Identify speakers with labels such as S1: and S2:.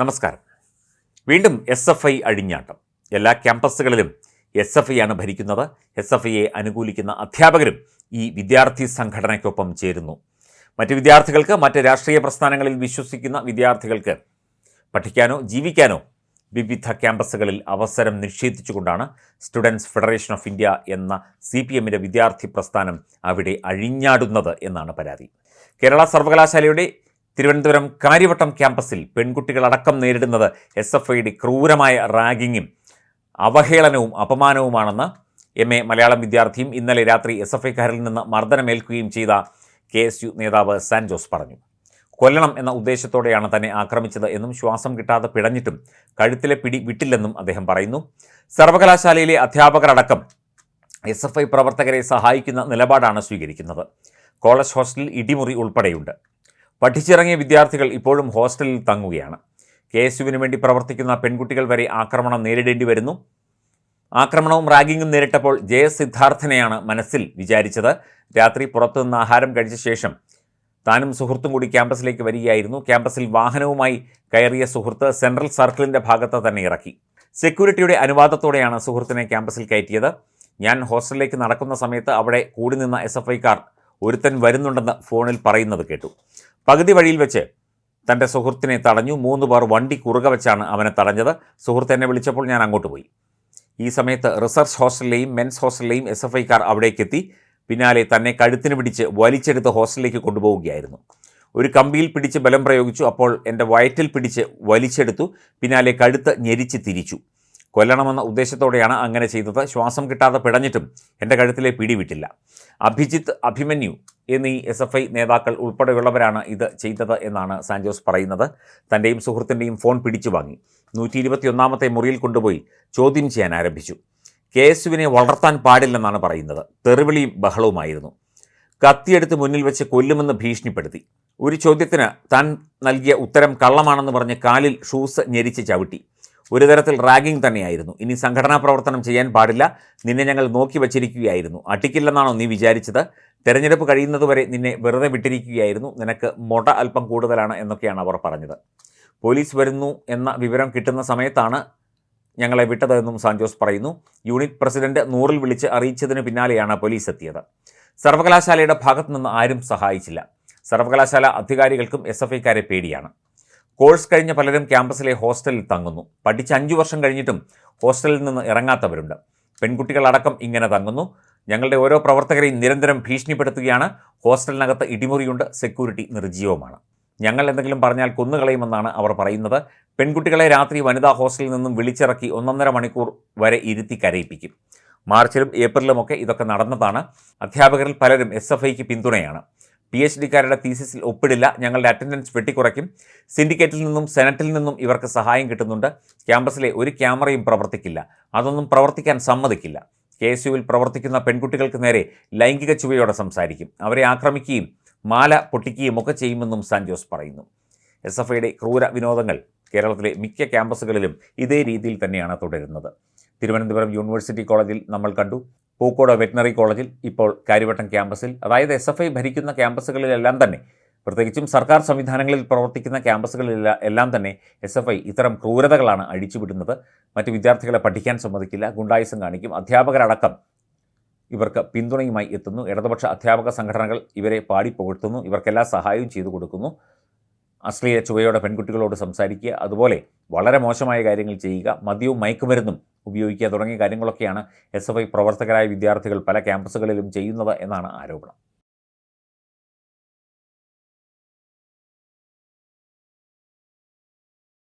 S1: നമസ്കാരം. വീണ്ടും S F I അഴിഞ്ഞാട്ടം എല്ലാ ക്യാമ്പസുകളിലും എസ് എഫ് ഐ ആണ് ഭരിക്കുന്നത്. എസ് എഫ് ഐയെ അനുകൂലിക്കുന്ന അധ്യാപകരും ഈ വിദ്യാർത്ഥി സംഘടനയ്ക്കൊപ്പം ചേരുന്നു. മറ്റ് വിദ്യാർത്ഥികൾക്ക് മറ്റ് രാഷ്ട്രീയ പ്രസ്ഥാനങ്ങളിൽ വിശ്വസിക്കുന്ന വിദ്യാർത്ഥികൾക്ക് പഠിക്കാനോ ജീവിക്കാനോ വിവിധ ക്യാമ്പസുകളിൽ അവസരം നിഷേധിച്ചുകൊണ്ടാണ് സ്റ്റുഡൻസ് ഫെഡറേഷൻ ഓഫ് ഇന്ത്യ എന്ന സി പി എമ്മിന്റെ വിദ്യാർത്ഥി പ്രസ്ഥാനം അവിടെ അഴിഞ്ഞാടുന്നത് എന്നാണ് പരാതി. കേരള സർവകലാശാലയുടെ തിരുവനന്തപുരം കാര്യവട്ടം ക്യാമ്പസിൽ പെൺകുട്ടികളടക്കം നേരിടുന്നത് എസ് എഫ് ഐയുടെ ക്രൂരമായ റാഗിങ്ങും അവഹേളനവും അപമാനവുമാണെന്ന് എം എ മലയാളം വിദ്യാർത്ഥിയും ഇന്നലെ രാത്രി എസ് എഫ് ഐക്കാരിൽ നിന്ന് മർദ്ദനമേൽക്കുകയും ചെയ്ത കെ എസ് യു നേതാവ് സാൻ ജോസ് പറഞ്ഞു. കൊല്ലണം എന്ന ഉദ്ദേശത്തോടെയാണ് തന്നെ ആക്രമിച്ചത് എന്നും ശ്വാസം കിട്ടാതെ പിടഞ്ഞിട്ടും കഴുത്തിലെ പിടി വിട്ടില്ലെന്നും അദ്ദേഹം പറയുന്നു. സർവകലാശാലയിലെ അധ്യാപകരടക്കം എസ് എഫ് ഐ പ്രവർത്തകരെ സഹായിക്കുന്ന നിലപാടാണ് സ്വീകരിക്കുന്നത്. കോളേജ് ഹോസ്റ്റലിൽ ഇടിമുറി ഉൾപ്പെടെയുണ്ട്. പഠിച്ചിറങ്ങിയ വിദ്യാർത്ഥികൾ ഇപ്പോഴും ഹോസ്റ്റലിൽ തങ്ങുകയാണ്. കെ എസ് യുവിന് വേണ്ടി പ്രവർത്തിക്കുന്ന പെൺകുട്ടികൾ വരെ ആക്രമണം നേരിടേണ്ടി വരുന്നു. ആക്രമണവും റാഗിങ്ങും നേരിട്ടപ്പോൾ ജയ സിദ്ധാർത്ഥനെയാണ് മനസ്സിൽ വിചാരിച്ചത്. രാത്രി പുറത്തുനിന്ന് ആഹാരം കഴിച്ച ശേഷം താനും സുഹൃത്തും കൂടി ക്യാമ്പസിലേക്ക് വരികയായിരുന്നു. ക്യാമ്പസിൽ വാഹനവുമായി കയറിയ സുഹൃത്ത് സെൻട്രൽ സർക്കിളിന്റെ ഭാഗത്ത് തന്നെ ഇറക്കി. സെക്യൂരിറ്റിയുടെ അനുവാദത്തോടെയാണ് സുഹൃത്തിനെ ക്യാമ്പസിൽ കയറ്റിയത്. ഞാൻ ഹോസ്റ്റലിലേക്ക് നടക്കുന്ന സമയത്ത് അവിടെ കൂടി നിന്ന എസ് എഫ് ഐക്കാർ ഒരുത്തൻ വരുന്നുണ്ടെന്ന് ഫോണിൽ പറയുന്നത് കേട്ടു. പകുതി വഴിയിൽ വെച്ച് തന്റെ സുഹൃത്തിനെ തടഞ്ഞു. മൂന്ന് പേർ വണ്ടി കുറുക വെച്ചാണ് അവനെ തടഞ്ഞത്. സുഹൃത്ത് എന്നെ വിളിച്ചപ്പോൾ ഞാൻ അങ്ങോട്ട് പോയി. ഈ സമയത്ത് റിസർച്ച് ഹോസ്റ്റലിലെയും മെൻസ് ഹോസ്റ്റലിലെയും എസ് എഫ് ഐക്കാർ അവിടേക്കെത്തി പിന്നാലെ തന്നെ കഴുത്തിന് പിടിച്ച് വലിച്ചെടുത്ത് ഹോസ്റ്റലിലേക്ക് കൊണ്ടുപോവുകയായിരുന്നു. ഒരു കമ്പിയിൽ പിടിച്ച് ബലം പ്രയോഗിച്ചു. അപ്പോൾ എന്റെ വയറ്റിൽ പിടിച്ച് വലിച്ചെടുത്തു. പിന്നാലെ കഴുത്ത് ഞെരിച്ച് തിരിച്ചു. കൊല്ലണമെന്ന ഉദ്ദേശത്തോടെയാണ് അങ്ങനെ ചെയ്തത്. ശ്വാസം കിട്ടാതെ പിടഞ്ഞിട്ടും എന്റെ കഴുത്തിലെ പിടിവിട്ടില്ല. അഭിജിത്ത് അഭിമന്യു എന്നീ എസ് എഫ് ഐ നേതാക്കൾ ഉൾപ്പെടെയുള്ളവരാണ് ഇത് ചെയ്തത് എന്നാണ് സാൻജോസ് പറയുന്നത്. തന്റെയും സുഹൃത്തിന്റെയും ഫോൺ പിടിച്ചു വാങ്ങി. നൂറ്റി ഇരുപത്തിയൊന്നാമത്തെ മുറിയിൽ കൊണ്ടുപോയി ചോദ്യം ചെയ്യാൻ ആരംഭിച്ചു. കെ എസ് യുവിനെ വളർത്താൻ പാടില്ലെന്നാണ് പറയുന്നത്. തെറിവിളിയും ബഹളവുമായിരുന്നു. കത്തിയെടുത്ത് മുന്നിൽ വെച്ച് കൊല്ലുമെന്ന് ഭീഷണിപ്പെടുത്തി. ഒരു ചോദ്യത്തിന് താൻ നൽകിയ ഉത്തരം കള്ളമാണെന്ന് പറഞ്ഞ് കാലിൽ ഷൂസ് ഞെരിച്ച് ചവിട്ടി. ഒരു തരത്തിൽ റാഗിംഗ് തന്നെയായിരുന്നു. ഇനി സംഘടനാ പ്രവർത്തനം ചെയ്യാൻ പാടില്ല. നിന്നെ ഞങ്ങൾ നോക്കി വച്ചിരിക്കുകയായിരുന്നു. അട്ടിക്കില്ലെന്നാണോ നീ വിചാരിച്ചത്? തെരഞ്ഞെടുപ്പ് കഴിയുന്നതുവരെ നിന്നെ വെറുതെ വിട്ടിരിക്കുകയായിരുന്നു. നിനക്ക് മൊട അല്പം കൂടുതലാണ് എന്നൊക്കെയാണ് അവർ പറഞ്ഞത്. പോലീസ് വരുന്നു എന്ന വിവരം കിട്ടുന്ന സമയത്താണ് ഞങ്ങളെ വിട്ടതെന്നും സാൻജോസ് പറയുന്നു. യൂണിറ്റ് പ്രസിഡന്റ് നൂറിൽ വിളിച്ച് അറിയിച്ചതിന് പിന്നാലെയാണ് പോലീസ് എത്തിയത്. സർവകലാശാലയുടെ ഭാഗത്തു നിന്ന് ആരും സഹായിച്ചില്ല. സർവകലാശാല അധികാരികൾക്കും എസ് എഫ് ഐക്കാരെ പേടിയാണ്. കോഴ്സ് കഴിഞ്ഞ പലരും ക്യാമ്പസിലെ ഹോസ്റ്റലിൽ തങ്ങുന്നു. പഠിച്ച് അഞ്ചു വർഷം കഴിഞ്ഞിട്ടും ഹോസ്റ്റലിൽ നിന്ന് ഇറങ്ങാത്തവരുണ്ട്. പെൺകുട്ടികളടക്കം ഇങ്ങനെ തങ്ങുന്നു. ഞങ്ങളുടെ ഓരോ പ്രവർത്തകരെയും നിരന്തരം ഭീഷണിപ്പെടുത്തുകയാണ്. ഹോസ്റ്റലിനകത്ത് ഇടിമുറിയുണ്ട് സെക്യൂരിറ്റി നിർജീവമാണ്. ഞങ്ങൾ എന്തെങ്കിലും പറഞ്ഞാൽ കൊന്നുകളയുമെന്നാണ് അവർ പറയുന്നത്. പെൺകുട്ടികളെ രാത്രി വനിതാ ഹോസ്റ്റലിൽ നിന്നും വിളിച്ചിറക്കി ഒന്നൊന്നര മണിക്കൂർ വരെ ഇരുത്തി കരയിപ്പിക്കും. മാർച്ചിലും ഏപ്രിലുമൊക്കെ ഇതൊക്കെ നടന്നതാണ്. അധ്യാപകരിൽ പലരും എസ് എഫ് ഐക്ക് പിന്തുണയാണ്. പി എച്ച് ഡിക്കാരുടെ തീസിസിൽ ഒപ്പിടില്ല ഞങ്ങളുടെ അറ്റൻഡൻസ് വെട്ടിക്കുറയ്ക്കും. സിൻഡിക്കേറ്റിൽ നിന്നും സെനറ്റിൽ നിന്നും ഇവർക്ക് സഹായം കിട്ടുന്നുണ്ട്. ക്യാമ്പസിലെ ഒരു ക്യാമറയും പ്രവർത്തിക്കില്ല. അതൊന്നും പ്രവർത്തിക്കാൻ സമ്മതിക്കില്ല. കെ എസ് യുവിൽ പ്രവർത്തിക്കുന്ന പെൺകുട്ടികൾക്ക് നേരെ ലൈംഗിക ചുവയോടെ സംസാരിക്കും. അവരെ ആക്രമിക്കുകയും മാല പൊട്ടിക്കുകയും ഒക്കെ ചെയ്യുമെന്നും സാൻജോസ് പറയുന്നു. എസ് എഫ് ഐയുടെ ക്രൂര വിനോദങ്ങൾ കേരളത്തിലെ മിക്ക ക്യാമ്പസുകളിലും ഇതേ രീതിയിൽ തന്നെയാണ് തുടരുന്നത്. തിരുവനന്തപുരം യൂണിവേഴ്സിറ്റി കോളേജിൽ നമ്മൾ കണ്ടു. പൂക്കോട് വെറ്റിനറി കോളേജിൽ ഇപ്പോൾ കാര്യവട്ടം ക്യാമ്പസിൽ അതായത് എസ് ഭരിക്കുന്ന ക്യാമ്പസുകളിലെല്ലാം തന്നെ പ്രത്യേകിച്ചും സർക്കാർ സംവിധാനങ്ങളിൽ പ്രവർത്തിക്കുന്ന ക്യാമ്പസുകളിലെല്ലാം എല്ലാം തന്നെ എസ് എഫ് ഐ ഇത്തരം ക്രൂരതകളാണ് അഴിച്ചുവിടുന്നത്. മറ്റ് വിദ്യാർത്ഥികളെ പഠിക്കാൻ സമ്മതിക്കില്ല. ഗുണ്ടായുസം കാണിക്കും. അധ്യാപകരടക്കം ഇവർക്ക് പിന്തുണയുമായി എത്തുന്നു. ഇടതുപക്ഷ അധ്യാപക സംഘടനകൾ ഇവരെ പാടി പുകഴ്ത്തുന്നു ഇവർക്കെല്ലാ സഹായവും ചെയ്തു കൊടുക്കുന്നു. അശ്ലീല ചുവയോടെ പെൺകുട്ടികളോട് സംസാരിക്കുക. അതുപോലെ വളരെ മോശമായ കാര്യങ്ങൾ ചെയ്യുക. മദ്യവും മയക്കുമരുന്നും ഉപയോഗിക്കുക തുടങ്ങിയ കാര്യങ്ങളൊക്കെയാണ് എസ് പ്രവർത്തകരായ വിദ്യാർത്ഥികൾ പല ക്യാമ്പസുകളിലും ചെയ്യുന്നത് എന്നാണ് ആരോപണം.